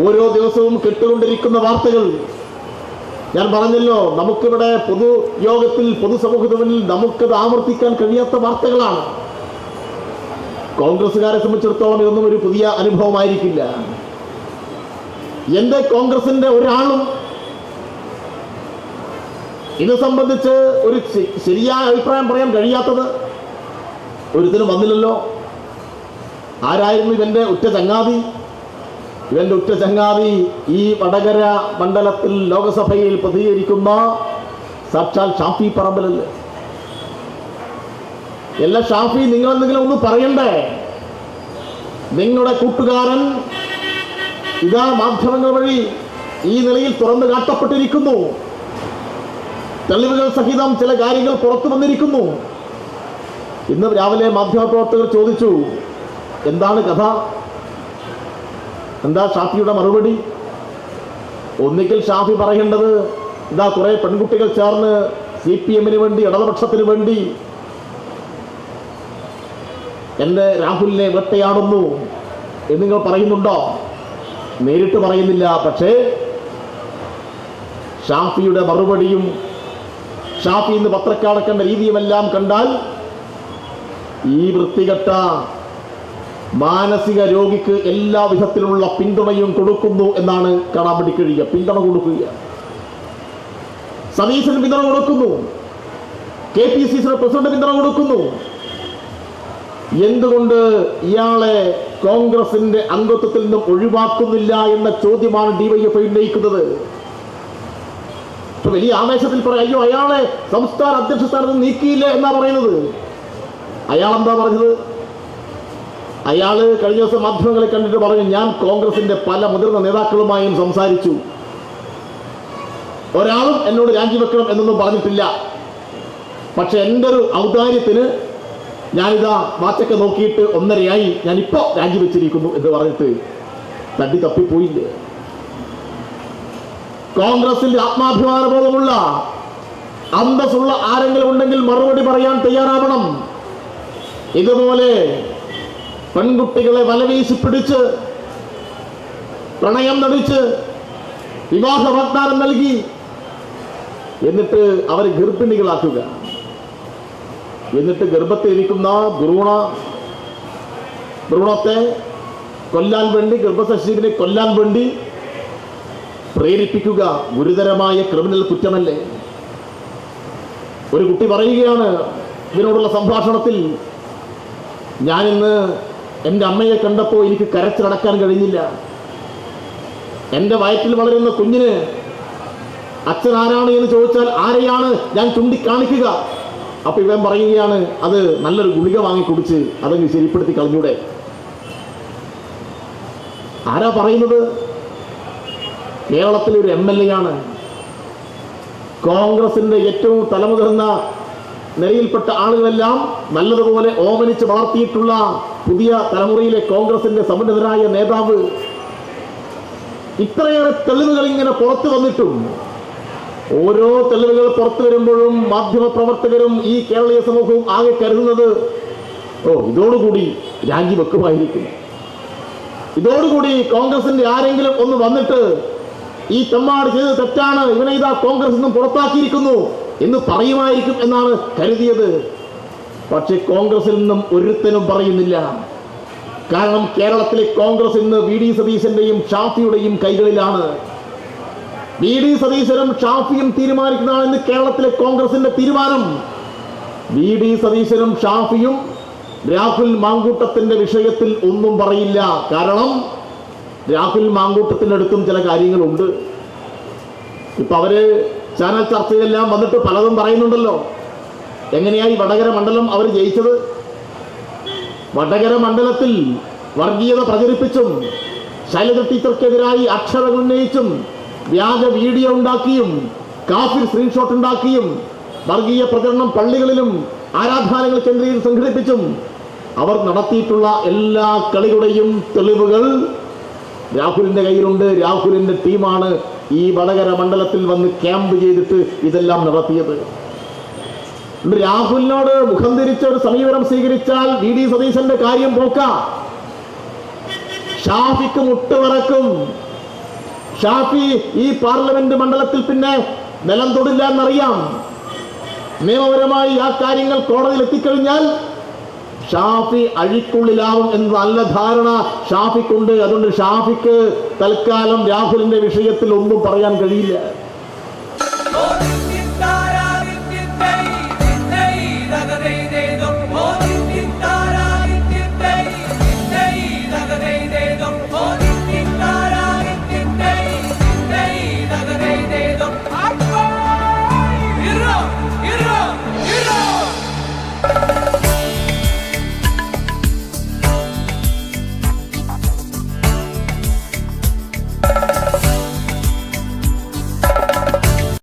ഓരോ ദിവസവും കെട്ടുകൊണ്ടിരിക്കുന്ന വാർത്തകൾ. ഞാൻ പറഞ്ഞല്ലോ നമുക്കിവിടെ പൊതുയോഗത്തിൽ പൊതുസമൂഹത്തിന് മുന്നിൽ നമുക്കത് ആവർത്തിക്കാൻ കഴിയാത്ത വാർത്തകളാണ്. കോൺഗ്രസ്സുകാരെ സംബന്ധിച്ചിടത്തോളം ഇതൊന്നും ഒരു പുതിയ അനുഭവമായിരിക്കില്ല. എന്റെ കോൺഗ്രസിന്റെ ഒരാളും ഇത് സംബന്ധിച്ച് ഒരു ശരിയായ അഭിപ്രായം പറയാൻ കഴിയാത്തത് ഒരുത്തിനും വന്നില്ലല്ലോ. ആരായിരുന്നു ഇതിന്റെ ഉറ്റ ചങ്ങാതി? ഇവന്റെ ഉറ്റ ചങ്ങാതി ഈ വടകര മണ്ഡലത്തിൽ ലോകസഭയിൽ പ്രതികരിക്കുന്ന സാക്ഷാൽ ഷാഫി പറമ്പലല്ലേ? എല്ലാ ഷാഫി നിങ്ങൾ എന്തെങ്കിലും ഒന്ന് പറയണ്ടേ? നിങ്ങളുടെ കൂട്ടുകാരൻ ഇതാ മാധ്യമങ്ങൾ വഴി ഈ നിലയിൽ തുറന്നു കാട്ടപ്പെട്ടിരിക്കുന്നു. തെളിവുകൾ സഹിതം ചില കാര്യങ്ങൾ പുറത്തു വന്നിരിക്കുന്നു. ഇന്ന് രാവിലെ മാധ്യമപ്രവർത്തകർ ചോദിച്ചു എന്താണ് കഥ? എന്താ ഷാഫിയുടെ മറുപടി? ഒന്നിക്കൽ ഷാഫി പറയേണ്ടത് ഇതാ കുറെ പെൺകുട്ടികൾ ചേർന്ന് സി പി എമ്മിന് വേണ്ടി ഇടതുപക്ഷത്തിന് വേണ്ടി എന്റെ രാഹുലിനെ വേട്ടയാടുന്നു എന്ന് നിങ്ങൾ പറയുന്നുണ്ടോ? നേരിട്ട് പറയുന്നില്ല. പക്ഷേ ഷാഫിയുടെ മറുപടിയും ഷാഫി ഇന്ന് പത്രക്കാടക്കേണ്ട രീതിയുമെല്ലാം കണ്ടാൽ ഈ വൃത്തികെട്ട മാനസിക രോഗിക്ക് എല്ലാ വിധത്തിലുള്ള പിന്തുണയും കൊടുക്കുന്നു എന്നാണ് കാണാൻ വേണ്ടി കഴിയുക. പിന്തുണ കൊടുക്കുക സതീശന് പിന്തുണ കൊടുക്കുന്നു. കെ പി സി സിയുടെ പ്രസിഡന്റ് പിന്തുണ കൊടുക്കുന്നു. എന്തുകൊണ്ട് ഇയാളെ കോൺഗ്രസിന്റെ അംഗത്വത്തിൽ നിന്നും ഒഴിവാക്കുന്നില്ല എന്ന ചോദ്യമാണ് ഡിവൈഎഫ്ഐ ഉന്നയിക്കുന്നത്? വലിയ ആവേശത്തിൽ പറയും അയ്യോ അയാളെ സംസ്ഥാന അധ്യക്ഷ സ്ഥാനത്ത് നീക്കിയില്ല എന്നാ പറയുന്നത്. അയാൾ എന്താ പറഞ്ഞത്? അയാൾ കഴിഞ്ഞ ദിവസം മാധ്യമങ്ങളെ കണ്ടിട്ട് പറഞ്ഞു ഞാൻ കോൺഗ്രസിന്റെ പല മുതിർന്ന നേതാക്കളുമായും സംസാരിച്ചു. ഒരാളും എന്നോട് രാജിവെക്കണം എന്നൊന്നും പറഞ്ഞിട്ടില്ല. പക്ഷെ എന്റെ ഒരു ഔദാര്യത്തിന് ഞാനിതാ വാച്ചൊക്കെ നോക്കിയിട്ട് ഒന്നരയായി ഞാനിപ്പോ രാജിവെച്ചിരിക്കുന്നു എന്ന് പറഞ്ഞിട്ട് തട്ടി തപ്പിപ്പോയില്ലേ? കോൺഗ്രസിൽ ആത്മാഭിമാന ബോധമുള്ള അന്തസ്സുള്ള ആരെങ്കിലും ഉണ്ടെങ്കിൽ മറുപടി പറയാൻ തയ്യാറാവണം. ഇതുപോലെ പെൺകുട്ടികളെ വലവീശി പിടിച്ച് പ്രണയം നടിച്ച് വിവാഹ വാഗ്ദാനം നൽകി എന്നിട്ട് അവരെ ഗർഭിണികളാക്കുക. എന്നിട്ട് ഗർഭത്തിലിരിക്കുന്ന ഭ്രൂണ ഭ്രൂണത്തെ കൊല്ലാൻ വേണ്ടി ഗർഭസശീവിനെ കൊല്ലാൻ വേണ്ടി പ്രേരിപ്പിക്കുക ഗുരുതരമായ ക്രിമിനൽ കുറ്റമല്ലേ? ഒരു കുട്ടി പറയുകയാണ് ഇതിനോടുള്ള സംഭാഷണത്തിൽ ഞാനിന്ന് എന്റെ അമ്മയെ കണ്ടപ്പോൾ എനിക്ക് കരച്ചിലടക്കാൻ കഴിഞ്ഞില്ല. എന്റെ വയറ്റിൽ വളരുന്ന കുഞ്ഞിന് അച്ഛൻ ആരാണ് എന്ന് ചോദിച്ചാൽ ആരെയാണ്? ഞാൻ ചൂണ്ടിക്കാണിക്കുക. അപ്പൊ ഇവൻ പറയുകയാണ് അത് നല്ലൊരു ഗുളിക വാങ്ങി കുടിച്ച് അതങ്ങ് ശരിപ്പെടുത്തി കളഞ്ഞൂടെ. ആരാ പറയുന്നത്? കേരളത്തിലെ ഒരു എം എൽ എ ആണ്. കോൺഗ്രസിന്റെ ഏറ്റവും തലമുതിർന്ന നിലയിൽപ്പെട്ട ആളുകളെല്ലാം നല്ലതുപോലെ ഓമനിച്ച് വളർത്തിയിട്ടുള്ള പുതിയ തലമുറയിലെ കോൺഗ്രസിന്റെ സമുന്നതരായ നേതാവ്. ഇത്രയേറെ തെളിവുകൾ ഇങ്ങനെ പുറത്തു വന്നിട്ടും ഓരോ തെളിവുകൾ പുറത്തു വരുമ്പോഴും മാധ്യമ പ്രവർത്തകരും ഈ കേരളീയ സമൂഹവും ആകെ കരുതുന്നത് ഓ ഇതോടുകൂടി രാജിവെക്കുമായിരിക്കും ഇതോടുകൂടി കോൺഗ്രസിന്റെ ആരെങ്കിലും ഒന്ന് വന്നിട്ട് ഈ തെമ്മാട് ചെയ്തത് തെറ്റാണ് ഇവനെ ഇതാ കോൺഗ്രസ് നിന്നും പുറത്താക്കിയിരിക്കുന്നു. എന്ന് പറയുമായിരിക്കും എന്നാണ് കരുതിയത്. പക്ഷെ കോൺഗ്രസിൽ നിന്നും ഒരുത്തനും പറയുന്നില്ല. കാരണം കേരളത്തിലെ കോൺഗ്രസ് ഇന്ന് വി ഡി സതീശന്റെയും ഷാഫിയുടെയും കൈകളിലാണ്. വി ഡി സതീശനും ഷാഫിയും തീരുമാനിക്കുന്നതാണ് ഇന്ന് കേരളത്തിലെ കോൺഗ്രസിന്റെ തീരുമാനം. വി ഡി സതീശനും ഷാഫിയും രാഹുൽ മാങ്കൂട്ടത്തിന്റെ വിഷയത്തിൽ ഒന്നും പറയില്ല. കാരണം രാഹുൽ മാങ്കൂട്ടത്തിനടുത്തും ചില കാര്യങ്ങളുണ്ട്. ഇപ്പൊ അവർ ചാനൽ ചർച്ചയിലെല്ലാം വന്നിട്ട് പലതും പറയുന്നുണ്ടല്ലോ. എങ്ങനെയായി വടകര മണ്ഡലം അവർ ജയിച്ചത്? വടകര മണ്ഡലത്തിൽ വർഗീയത പ്രചരിപ്പിച്ചും ശൈലജ ടീച്ചർക്കെതിരായി അക്ഷരങ്ങൾ ഉന്നയിച്ചും വ്യാജ വീഡിയോ ഉണ്ടാക്കിയും കാഫിർ സ്ക്രീൻഷോട്ട് ഉണ്ടാക്കിയും വർഗീയ പ്രചരണം പള്ളികളിലും ആരാധനാലയങ്ങൾ കേന്ദ്രീകരിച്ച് സംഘടിപ്പിച്ചും അവർ നടത്തിയിട്ടുള്ള എല്ലാ കളികളുടെയും തെളിവുകൾ രാഹുലിന്റെ കയ്യിലുണ്ട്. രാഹുലിന്റെ ടീമാണ് ഈ വടകര മണ്ഡലത്തിൽ വന്ന് ക്യാമ്പ് ചെയ്തിട്ട് ഇതെല്ലാം നടത്തിയത്. രാഹുലിനോട് മുഖം തിരിച്ച ഒരു സമീപനം സ്വീകരിച്ചാൽ വി ഡി സതീശന്റെ കാര്യം പോക്ക ഷാഫിക്ക് മുട്ടുവിറക്കും. ഷാഫി ഈ പാർലമെന്റ് മണ്ഡലത്തിൽ പിന്നെ നിലം തൊടില്ല എന്നറിയാം. നിയമപരമായി ആ കാര്യങ്ങൾ കോടതിയിൽ എത്തിക്കഴിഞ്ഞാൽ ഷാഫി അഴിക്കുള്ളിലാവും എന്ന നല്ല ധാരണ. ഷാഫിക്കുണ്ട്. അതുകൊണ്ട് ഷാഫിക്ക് തൽക്കാലം രാഹുലിന്റെ വിഷയത്തിൽ ഒന്നും പറയാൻ കഴിയില്ല.